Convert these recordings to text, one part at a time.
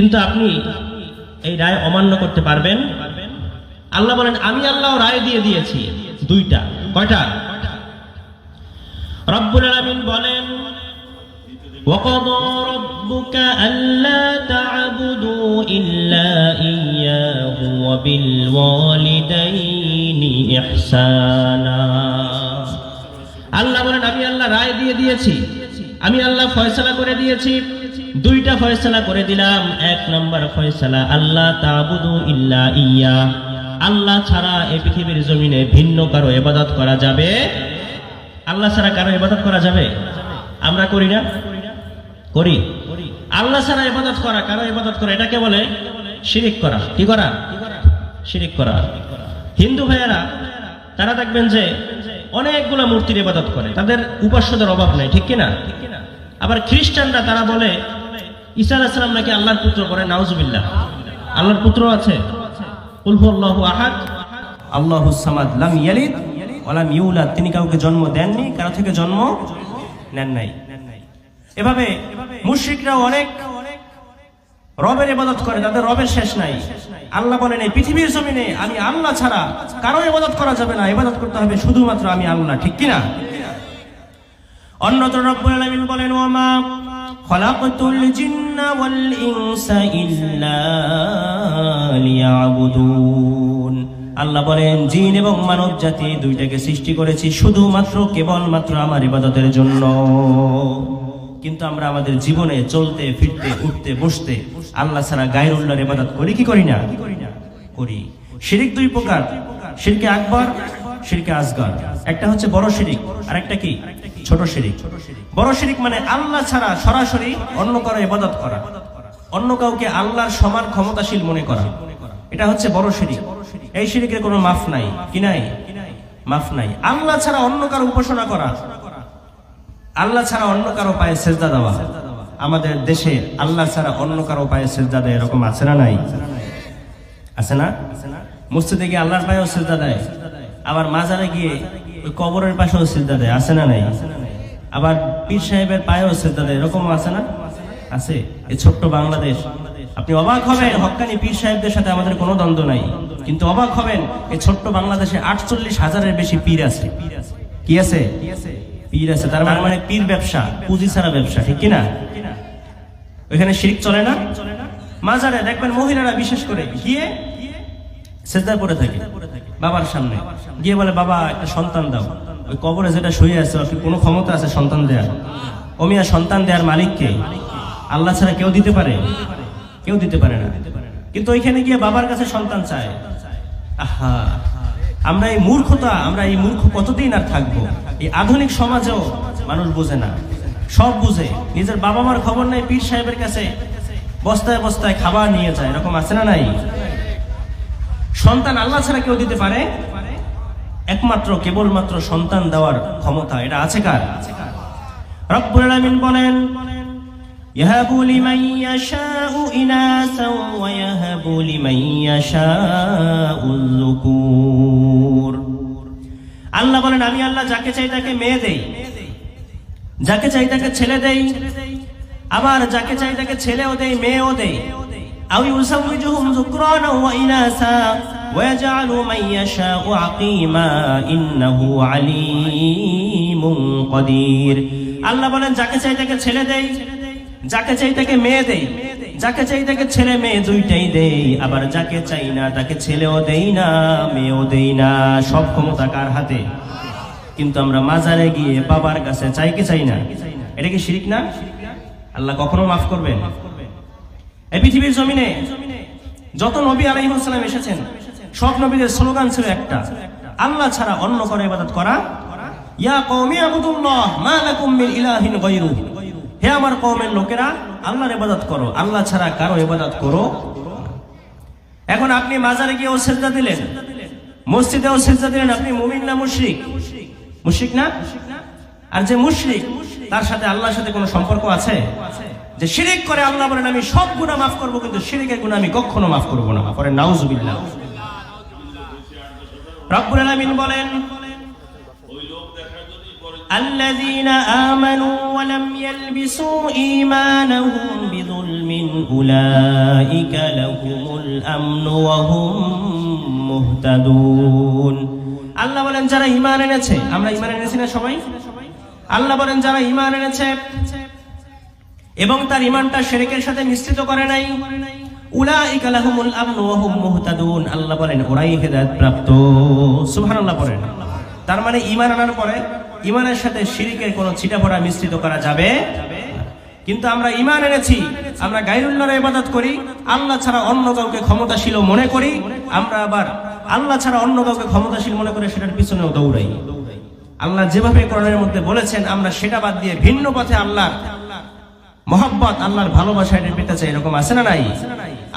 কিন্তু আপনি এই রায় অমান্য করতে পারবেন আল্লাহ বলেন আমি আল্লাহ রায় দিয়ে দিয়েছি দুইটা কয়টা রব্বুল আলামিন বলেন وقضى ربك ألا تعبدوا إلا إياه وبالوالدين إحسانا আল্লাহ বলেন আমি আল্লাহ রায় দিয়ে দিয়েছি আমি আল্লাহ ফয়সালা করে দিয়েছি দুইটা ফয়সালা করে দিলাম। এক নম্বর ফয়সালা আল্লাহ তাবুদু ইল্লা ইয়া। আল্লাহ ছাড়া এই পৃথিবীর জমিনে ভিন্ন কারও ইবাদত করা যাবে? আল্লাহ ছাড়া কারও ইবাদত করা যাবে? আমরা করি না? করি। আল্লাহ ছাড়া ইবাদত করা, কারও ইবাদত করা, এটাকে বলে শিরিক করা। কি করা? শিরিক করা। হিন্দু ভাইয়েরা, তারা দেখবেন যে অনেকগুলো মূর্তির ইবাদত করে। তাদের উপাস্যদের অভাব নাই, ঠিক কিনা? আবার খ্রিস্টানরা তারা বলে ঈসা আলাইসালাম নাকি আল্লাহর পুত্র করে নাউজুবিল্লাহ। আল্লাহর পুত্র আছে? উলহুল্লাহু আহাদ। আল্লাহু সামাদ তিনি কাউকে জন্ম দেননি, কারও থেকে জন্ম নেন নাই। এভাবে মুশরিকরাও অনেক রবের ইবাদত করে তাদের রবের শেষ নাই। আল্লাহ বলেন, এই পৃথিবীর জমিনে আমি আল্লাহ ছাড়া কারও ইবাদত করা যাবে না। ইবাদত করতে হবে শুধুমাত্র আমি আল্লাহ। ঠিক কিনা? অন্যত্র রব্বুল আলামিন বলেন ওমা খলাকতুল জিন্না ওয়াল ইনসা ইল্লা লিয়াবুদুন আল্লাহ বলেন, জিন এবং মানব জাতি দুইটাকে সৃষ্টি করেছি শুধুমাত্র, কেবলমাত্র আমার ইবাদতের জন্য। কিন্তু আমরা আমাদের জীবনে চলতে, ফিরতে, উঠতে, বসতে আল্লাহ ছাড়া গায়ের উল্লার ইবাদত করি, কি করি না? করি। শিরিক দুই প্রকার। শিরকে আকবর, শিরকে আসগর। একটা হচ্ছে বড় শিরিক আর একটা কি? ছোট শিরিক। বড় শিরিক মানে আল্লাহ ছাড়া সরাসরি অন্য কারও ইবাদত করা। অন্য কাউকে আল্লাহর সমান ক্ষমতাশীল মনে করা। এটা হচ্ছে বড় শিরিক। এই শিরিকের কোনো মাফ নাই। কি নাই? মাফ নাই। আল্লাহ ছাড়া অন্য কারও উপাসনা করা। আল্লাহ ছাড়া অন্য কারও পায়ে সেজদা দেওয়া। আমাদের দেশে আল্লাহ ছাড়া অন্য কারও পায়ে সেজদা দেয় এরকম আছে না নাই? আছে না? মসজিদে গিয়ে আল্লাহর পায়েও সেজদা দেয়। আবার মাজারে গিয়ে ওই কবরের পাশেও সেজদা দেয়। আছে না নাই? আবার পীর সাহেবের পায়েও সেজদা দেয় এরকম আছে না? আছে। এই ছোট্ট বাংলাদেশ। আপনি অবাক হবেন হক্কানি পীর সাহেবদের সাথে আমাদের কোনো দ্বন্দ্ব নাই। কিন্তু অবাক হবেন এই ছোট্ট বাংলাদেশে আটচল্লিশ হাজারের বেশি পীর আছে। কি আছে? পীর আছে, তার মানে মানে পীর ব্যবসা, পুঁজি ছাড়া ব্যবসা, ঠিক কিনা? ওইখানে শিরিক চলে না? মাজারে দেখবেন মহিলারা বিশেষ করে গিয়ে সেজদার পরে থাকে, বাবার সামনে। গিয়ে বলে, বাবা, একটা সন্তান দাও। কবরে যেটা শুয়ে আছে ওর কি কোনো ক্ষমতা আছে সন্তান দেয়ার। অমিয়া সন্তান দেওয়ার মালিককে আল্লাহ ছাড়া কেউ দিতে পারে? কেউ দিতে পারে না। কিন্তু ওইখানে গিয়ে বাবার কাছে সন্তান চায়। আহা, আমরা এই মূর্খতা, আমরা এই মূর্খ কতদিন আর থাকব? এই আধুনিক সমাজেও মানুষ বোঝে না। সব বুঝে। নিজের বাবা মার খবর নাই, পীর সাহেবের কাছে বস্তায় বস্তায় খাবার নিয়ে যায়। এরকম আছে না নাই? সন্তান আল্লাহ ছাড়া কেউ দিতে পারে? একমাত্র কেবলমাত্র সন্তান দেওয়ার ক্ষমতা এটা আছে কার রব্বুল আলামিন বলেন يهب لمن يشاء إناثا ويهب لمن يشاء الذكور আল্লাহ বলেন আমি আল্লাহ যাকে চাই তাকে মেয়ে দেই যাকে চাই তাকে ছেলে দেই আবার যাকে চাই তাকে ছেলেও দেই মেয়েও দেই أو يزوجهم ذكرانا وإناثا ويجعل من يشاء عقيما إنه عليم قدير আল্লাহ বলেন যাকে চাই তাকে ছেলে দেই যাকে চাই তাকে মেয়ে দেই যাকে চাই তাকে ছেলে মেয়ে দুইটাই দেই আবার যাকে চাই না তাকে ছেলেও দেই না মেয়েও দেই না সব ক্ষমতা কার হাতে কিন্তু আমরা মাজারে গিয়ে বাবার কাছে চাই কি চাই না এটা কি শিরিক না আল্লাহ কখনো মাফ করবেন এই পৃথিবীর জমিনে যত নবী আলাইহিসসালাম এসেছেন সব নবীদের স্লোগান ছিল একটা। আল্লাহ ছাড়া অন্য করে ইবাদত করা? ইয়া কওমি আবুদুল্লাহ, মা লাকুম মিন ইলাহিন গায়রু। হে আমার কওমের লোকেরা, আল্লাহর ইবাদত করো। আল্লাহ ছাড়া কারও ইবাদত করো এখন আপনি মাজারে দিলেন। মসজিদেও সেজদা দিলেন। আপনি মুমিন না মুশরিক? মুশরিক না? আর যে মুশরিক, তার সাথে আল্লাহর সাথে কোনো সম্পর্ক আছে? যে শিরিক করে আল্লাহ বলেন, আমি সব গুনাহ মাফ করব, কিন্তু শিরিকের গুনাহ আমি কখনো মাফ করব না। পরে নাউজুবিল্লাহ। রব্বুল আলামিন বলেন ওই লোক দেখার জন্য পরে الذين آمنوا ولم يلبسوا إيمانهم بظلم أولئك لهم الأمن وهم مهتدون আল্লাহ বলেন যারা ঈমান এনেছে আমরা ঈমান এনেছি না সবাই আল্লাহ বলেন যারা ঈমান এনেছে এবং তার ঈমানটা শিরকের সাথে মিশ্রিত করে নাই। মানে এনেছি, আমরা করি, আল্লাহ ছাড়া অন্য কাউকে ক্ষমতাশীল মনে করি, আমরা আবার আল্লাহ ছাড়া অন্য কাউকে ক্ষমতাশীল মনে করে সেটার পিছনেও দৌড়াই। আল্লাহ যেভাবে কোরআনের মধ্যে বলেছেন, আমরা সেটা বাদ দিয়ে ভিন্ন পথে আল্লাহ মহব্বত, আল্লাহর ভালোবাসা পেতে চাই এরকম আছে না নাই?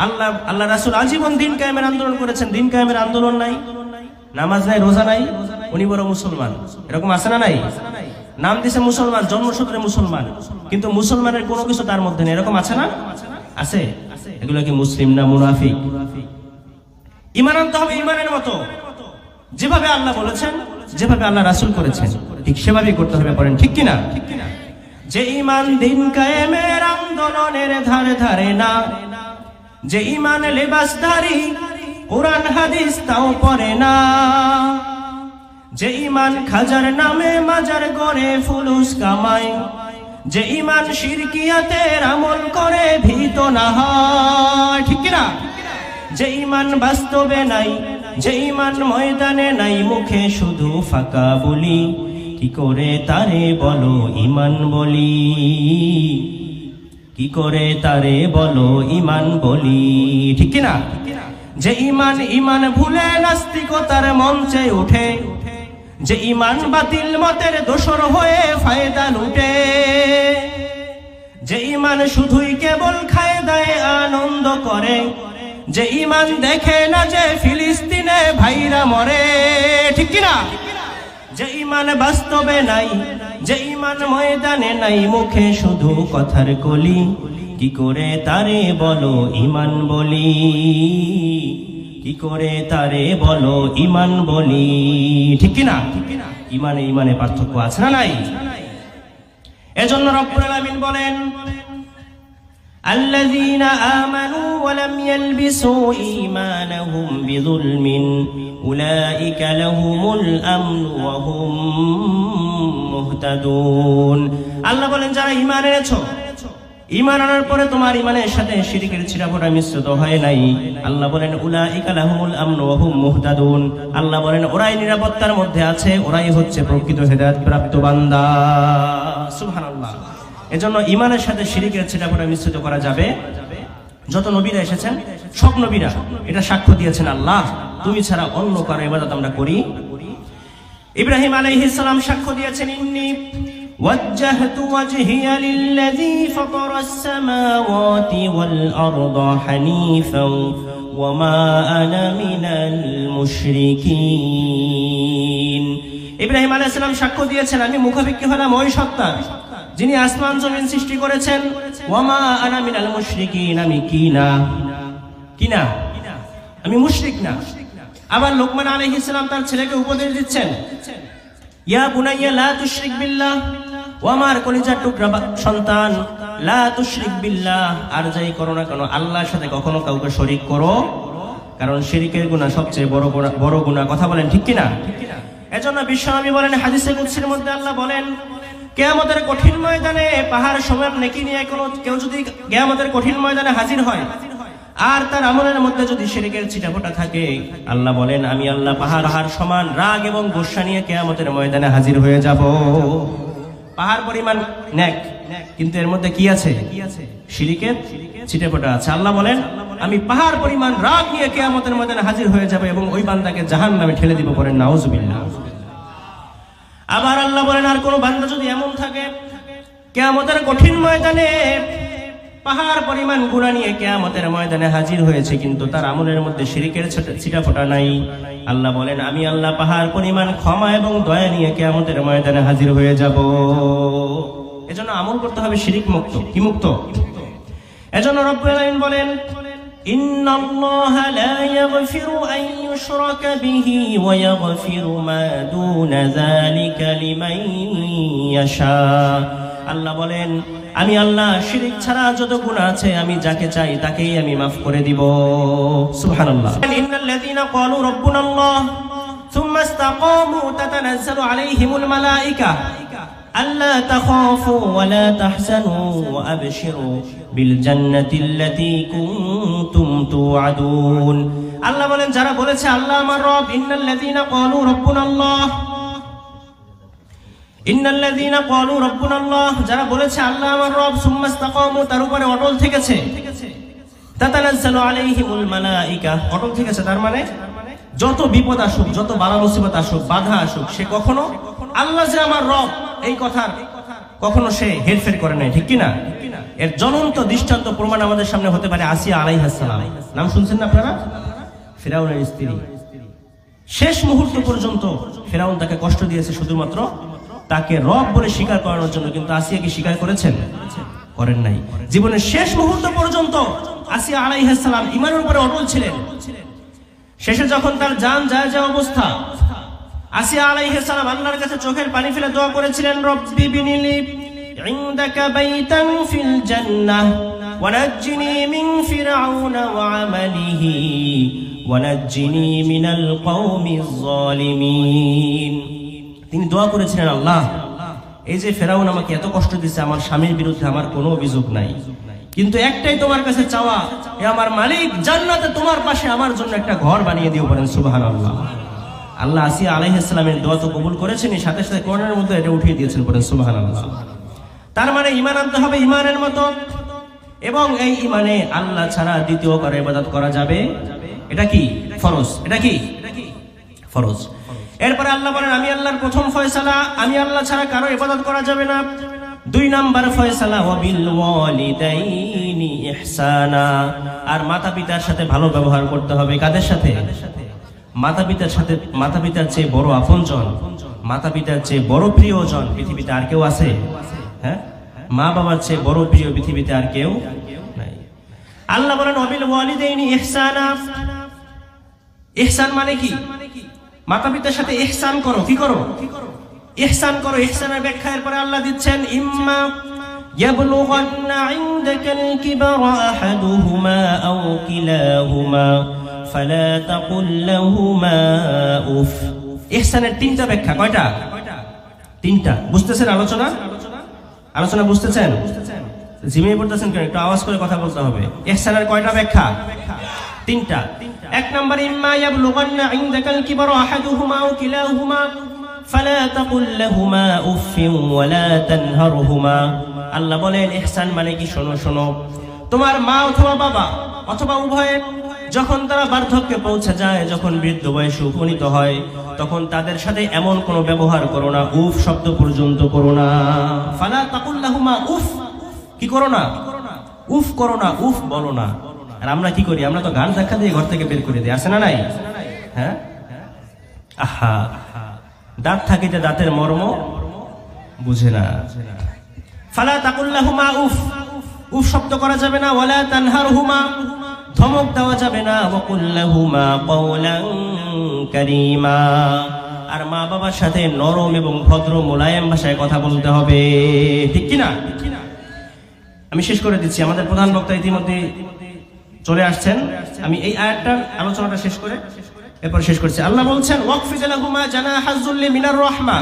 আল্লাহ আল্লাহ রাসুল আজীবন দিন কায়েমের আন্দোলন করেছেন। দিন কায়েমের আন্দোলন নাই, নামাজ নাই, রোজা নাই, উনি বড় মুসলমান। এরকম আছে না নাই? নাম দিছে মুসলমান, জন্মসূত্রে মুসলমান। কিন্তু মুসলমানের কোনো কিছু তার মধ্যে নেই। এরকম আছে না? আছে। এগুলো কি মুসলিম না মুনাফিক? ইমান আনতে হবে ইমানের মতো। যেভাবে আল্লাহ বলেছেন, যেভাবে আল্লাহ রাসুল করেছেন, ঠিক সেভাবেই করতে হবে, পড়েন ঠিক কিনা? যে ইমান দিন কায়েমের আন্দোলনের ধারে ধারে না, যে ইমান লেবাসধারী কোরআন হাদিস তাও পড়ে না, যে ইমান খাজার নামে মাজার করে ফুলুস কামাই, যে ইমান শিরকিয়াতের আমল করে ভীত না হয়, ঠিক কিনা? যে ইমান বাস্তবে নাই, যে ইমান ময়দানে নাই, মুখে শুধু ফাঁকা বলি কি করে তারে বলো ইমান বলি? কি করে তারে বলো ইমান বলি? ঠিক কিনা? যে ইমান ইমান ভুলে নাস্তিকতার মঞ্চে উঠে, যে ইমান বাতিল মতের দোসর হয়ে ফায়দা লুটে, যে ইমান শুধুই কেবল খায় দেয় আনন্দ করে, যে ইমান দেখে না যে ফিলিস্তিনে ভাইরা মরে, ঠিক কিনা? যে ইমান বাস্তবে নাই, যে ইমান ময়দানে নাই, মুখে শুধু কথার কলি। কি করে তারে বলো ইমান বলি? কি করে তারে বলো ইমান বলি? ঠিক কিনা ইমানে ইমানে পার্থক্য আছে না নাই? এজন্য রব্বুল আলামিন বলেন الذين آمنوا ولم يلبسوا إيمانهم بظلم أولئك لهم الأمن وهم مهتدون আল্লাহ বলেন যারা ঈমান এনেছো ঈমান আনার পরে তোমার ঈমানের সাথে শিরকের ছিটাফোঁটা মিশ্রিত হয় নাই আল্লাহ বলেন উলাইকা লাহুমুল আমন ওয়া হুম মুহতাদুন আল্লাহ বলেন ওরাই নিরাপত্তার মধ্যে আছে ওরাই হচ্ছে প্রকৃত হেদায়েত প্রাপ্ত বান্দা সুবহানাল্লাহ এজন্য ইমানের সাথে শিরিকের ছিটাফোঁটা মিশ্রিত করা যাবে যত নবীরা এসেছেন সব নবীরা এটা সাক্ষ্য দিয়েছেন আল্লাহ তুমি ছাড়া অন্য কারো ইবাদত আমরা করি ইব্রাহিম আলাইহিস সালাম সাক্ষ্য দিয়েছেন ইন্নি وجهت وجهي للذي فطر السماوات والأرض حنيفا وما أنا من المشركين ইব্রাহিম আলাইহিস সালাম সাক্ষ্য দিয়েছেন আমি মুখাপেক্ষী হলাম ওই সত্তার যিনি আসমান জমিন সৃষ্টি করেছেন, ওয়ামা আনা মিনাল মুশরিকিন, আমি কি না কি না আমি মুশরিক না। আবার লোকমান আলাইহিস সালাম তার ছেলেকে উপদেশ দিচ্ছেন, ইয়া বুনাইয়া, লা তুশরিক বিল্লাহ ও আমার কলিজার টুকরা সন্তান, লা তুশরিক বিল্লাহ, আর যাই করো না কেন, আল্লাহর সাথে কখনো কাউকে শরিক করো, কারণ শিরিকের গুনাহ সবচেয়ে বড় গুনাহ বড় গুনাহ। কথা বলেন ঠিক কিনা? এজন্য বিশ্বনবী বলেন, হাদিসে কুদসির মধ্যে আল্লাহ বলেন কেয়ামতের কঠিন ময়দানে পাহাড় সমান নেকি নিয়ে কোনো কেউ যদি কেয়ামতের কঠিন ময়দানে হাজির হয়, আর তার আমলের মধ্যে যদি শিরিকের ছিটাফোটা থাকে, আল্লাহ বলেন, আমি আল্লাহ পাহাড় হার সমান রাগ এবং গোসা নিয়ে কেয়ামতের ময়দানে হাজির হয়ে যাব। পাহাড় পরিমাণ নেক, কিন্তু এর মধ্যে কি আছে? শিরিকের ছিটেফোটা আছে। আল্লাহ বলেন, আমি পাহাড় পরিমাণ রাগ নিয়ে কেয়ামতের ময়দানে হাজির হয়ে যাব এবং ওই বান্দাকে জাহান নামে ঠেলে দিব পরে নাউজুবিল্লাহ। আবার আল্লাহ বলেন, আর কোন বান্দা যদি এমন থাকে, কেয়ামতের কঠিন ময়দানে পাহাড় পরিমাণ গুণা নিয়ে কেয়ামতের ময়দানে হাজির হয়েছে, কিন্তু তার আমলের মধ্যে শিরিকের ছিটা ফোটা নাই। আল্লাহ বলেন, আমি আল্লাহ পাহাড় পরিমাণ ক্ষমা এবং দয়া নিয়ে কেয়ামতের ময়দানে হাজির হয়ে যাব। এজন্য আমল করতে হবে শিরিক মুক্ত। কি মুক্ত? এজন্য রব্বুল আলামিন বলেন إن الله لا يغفر أن يشرك به ويغفر ما دون ذلك لمن يشاء আল্লাহ বলেন আমি আল্লাহ শিরিক ছাড়া যত গুণ আছে আমি যাকে চাই তাকেই আমি মাফ করে দিব সুবহানাল্লাহ ইন্নাল্লাযীনা ক্বালু রাব্বুনাল্লাহ ثم استقاموا تتنزل عليهم الملائكة ألا تخافوا ولا تحزنوا وأبشروا بالجنة التي كنتم توعدون আল্লাহ বলেন যারা বলেছে আল্লাহ আমার রব ইন্নাল্লাযীনা ক্বালু রাব্বুনাল্লাহ ইন্নাল্লাযীনা ক্বালু রাব্বুনাল্লাহ যারা বলেছে আল্লাহ আমার রব সুম্মা ইসতাকামু তার উপরে অটল থেকেছে তাতানাজ্জালু আলাইহিমুল মালাইকা অটল থেকেছে তার মানে যত বিপদ আসুক যত বালা মুসিবত আসুক বাধা আসুক সে কখনো আল্লাহ যে আমার রব এই কথার কখনো সে হেরফের করে নাই ঠিক কি না এর জ্বলন্ত দৃষ্টান্ত প্রমাণ আমাদের সামনে হতে পারে আসিয়া আলাইহিস সালাম। নাম শুনছেন না আপনারা? ফিরাউনের স্ত্রী। শেষ মুহূর্ত পর্যন্ত ফেরাউন তাকে কষ্ট দিয়েছে শুধুমাত্র তাকে রব বলে স্বীকার করানোর জন্য, কিন্তু আসিয়া কি স্বীকার করেছেন? করেন নাই। জীবনের শেষ মুহূর্ত পর্যন্ত আসিয়া আলাইহিস সালাম ইমানের উপরে অটল ছিলেন। শেষে যখন তার যান যায় যা অবস্থা, আসিয়া আলাইহিস সালাম আল্লাহর কাছে চোখের পানি ফেলে দোয়া করেছিলেন, রব্বি বিনিলি عندك بيتا في الجنة ونجني من فرعون وعمله ونجني من القوم الظالمين তিনি দোয়া করেছিলেন আল্লাহ এই যে ফেরাউন আমাকে এত কষ্ট দিচ্ছে আমার স্বামীর বিরুদ্ধে আমার কোনো অভিযোগ নাই কিন্তু একটাই তোমার কাছে চাওয়া এ আমার মালিক জান্নাতে তোমার পাশে আমার জন্য একটা ঘর বানিয়ে দিও বলেন সুবাহান আল্লাহ আল্লাহ আসিয়া আলাইহিসসালামের দোয়া তো কবুল করেছেন সাথে সাথে কোরআনের মধ্যে এটা উঠিয়ে দিয়েছেন বলেন সুবাহান আল্লাহ তার মানে ইমান আনতে হবে ইমানের মতো। এবং এই ইমানে আল্লাহ ছাড়া দ্বিতীয় কারও ইবাদত করা যাবে? এটা কি? ফরজ। এটা কি? ফরজ। এরপরে আল্লাহ বলেন, আমি আল্লাহর প্রথম ফয়সালা, আমি আল্লাহ ছাড়া কারও ইবাদত করা যাবে না। দুই নাম্বার ফয়সালা, ওয়াবিল ওয়ালিদাইনি ইহসানা। আর মাতা পিতার সাথে ভালো ব্যবহার করতে হবে। কাদের সাথে? মাতা পিতার সাথে মাতা পিতার চেয়ে বড় আপনজন মাতা পিতার চেয়ে বড় প্রিয়জন পৃথিবীতে আর কেউ আছে? হ্যাঁ মা বাবার চেয়ে বড় প্রিয় পৃথিবীতে আর কেউ নাই আল্লাহ বলেন অবিল ওয়ালিদাইনি ইহসানা ইহসান মানে কি মাতা পিতার সাথে ইহসান করো কি করো ইহসান করো ইহসানের ব্যাখ্যা এরপরে আল্লাহ দিচ্ছেন ইম্মা يبلغن عندك الكبر أحدهما أو كلاهما فلا تقل لهما أف ইহসানের তিনটা ব্যাখ্যা কয়টা তিনটা বুঝতেছেন আলোচনা আলোচনা বুঝতেছেন? জিমিয়ে পড়তেছেন কেন? একটু আওয়াজ করে কথা বলতে হবে। ইহসানের কয়টা ব্যাখ্যা? তিনটা। এক নম্বর, ইম্মা ইয়াবলুগান্না ইনদাকাল কিবারু আহাদুহুমা আও কিলাহুমা, ফালা তাকুল লাহুমা উফফিন ওয়ালা তানহারহুমা। আল্লাহ বলেন ইহসান মানে কি? শোনো শোনো। তোমার মা অথবা বাবা অথবা উভয়ে যখন তারা বার্ধক্যে পৌঁছে যায়, যখন বৃদ্ধ বয়সে উপনীত হয়, তখন তাদের সাথে এমন কোনো ব্যবহার করো না, উফ, শব্দ পর্যন্ত করো না। ফালা তাকুল্লাহুমা উফ, কি করো না? উফ করো না, উফ বলো না। আর আমরা কি করি? আমরা তো গান ধাক্কা দিয়ে ঘর থেকে বের করে দিই, আছে না নাই? হ্যাঁ? আহা, দাঁত থাকিতে দাঁতের মর্ম বুঝে না। ফালা তাকুল্লাহুমা উফ উফ শব্দ করা যাবে না, ওয়ালা তানহারহুমা। ধমক দেওয়া যাবে না, ওয়াকুল্লাহুমা কওলান কারীমা। আর মা বাবার সাথে নরম এবং ভদ্র মোলায়েম ভাষায় কথা বলতে হবে। ঠিক কি না আমি শেষ করে দিচ্ছি। আমাদের প্রধান বক্তা ইতিমধ্যে চলে আসছেন। আমি এই আয়াতটার আলোচনাটা শেষ করে, এরপর শেষ করছি। আল্লাহ বলছেন ওয়াকফিজ লাহুমা জানাহাজুল্লি মিনার রাহমা।